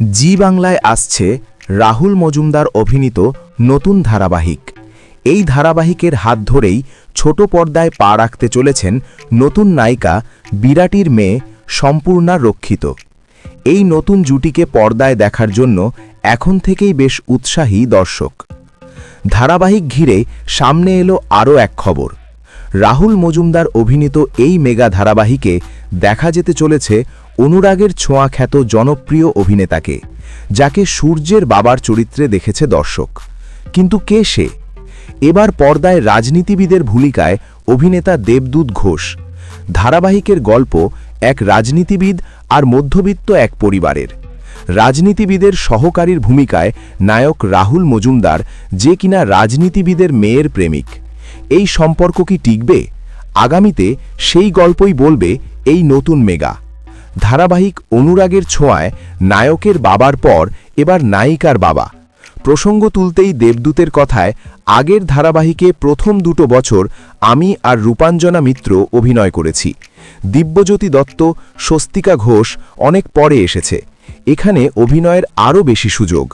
জি বাংলায় আসছে রাহুল মজুমদার অভিনীত নতুন ধারাবাহিক। এই ধারাবাহিকের হাত ধরেই ছোট পর্দায় পা রাখতে চলেছেন নতুন নায়িকা বিরাটির মেয়ে সম্পূর্ণা রক্ষিত। এই নতুন জুটিকে পর্দায় দেখার জন্য এখন থেকেই বেশ উৎসাহী দর্শক। ধারাবাহিক ঘিরে সামনে এলো আরও এক খবর। রাহুল মজুমদার অভিনীত এই মেগা ধারাবাহিকে দেখা যেতে চলেছে অনুরাগের ছোঁয়া খ্যাত জনপ্রিয় অভিনেতাকে, যাকে সূর্যের বাবার চরিত্রে দেখেছে দর্শক। কিন্তু কে সে? এবার পর্দায় রাজনীতিবিদের ভূমিকায় অভিনেতা দেবদূত ঘোষ। ধারাবাহিকের গল্প এক রাজনীতিবিদ আর মধ্যবিত্ত এক পরিবারের। রাজনীতিবিদের সহকারীর ভূমিকায় নায়ক রাহুল মজুমদার যে কিনা রাজনীতিবিদের মেয়ের প্রেমিক। এই সম্পর্ক কি টিকবে? আগামীতে সেই গল্পই বলবে এই নতুন মেগা। ধারাবাহিক অনুরাগের ছোঁয়ায় নায়কের বাবার পর এবার নায়িকার বাবা। প্রসঙ্গ তুলতেই দেবদূতের কথায় আগের ধারাবাহিকে প্রথম দুটো বছর আমি আর রূপাঞ্জনা মিত্র অভিনয় করেছি। দিব্যজ্যোতি দত্ত, স্বস্তিকা ঘোষ অনেক পরে এসেছে। এখানে অভিনয়ের আরও বেশি সুযোগ।